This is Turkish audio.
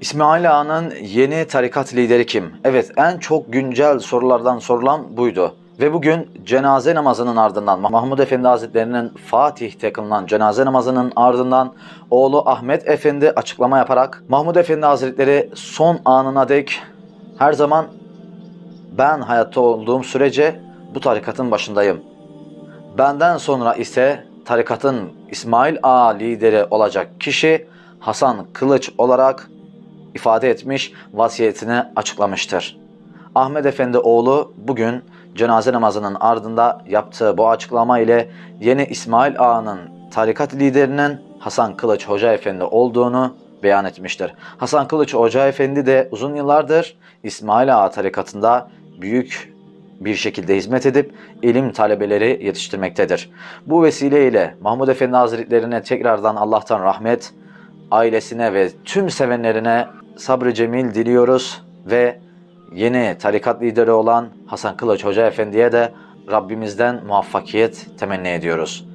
İsmail Ağa'nın yeni tarikat lideri kim? Evet en çok güncel sorulardan sorulan buydu. Ve bugün cenaze namazının ardından Mahmud Efendi Hazretleri'nin Fatih'te kılınan cenaze namazının ardından oğlu Ahmet Efendi açıklama yaparak Mahmud Efendi Hazretleri son anına dek her zaman ben hayatta olduğum sürece bu tarikatın başındayım. Benden sonra ise tarikatın İsmail Ağa lideri olacak kişi Hasan Kılıç olarak ifade etmiş, vasiyetini açıklamıştır. Ahmet Efendi oğlu bugün cenaze namazının ardında yaptığı bu açıklama ile yeni İsmail Ağa'nın tarikat liderinin Hasan Kılıç Hoca Efendi olduğunu beyan etmiştir. Hasan Kılıç Hoca Efendi de uzun yıllardır İsmail Ağa tarikatında büyük bir şekilde hizmet edip ilim talebeleri yetiştirmektedir. Bu vesileyle Mahmud Efendi Hazretlerine tekrardan Allah'tan rahmet, ailesine ve tüm sevenlerine sabrı cemil diliyoruz ve yeni tarikat lideri olan Hasan Kılıç Hoca Efendi'ye de Rabbimizden muvaffakiyet temenni ediyoruz.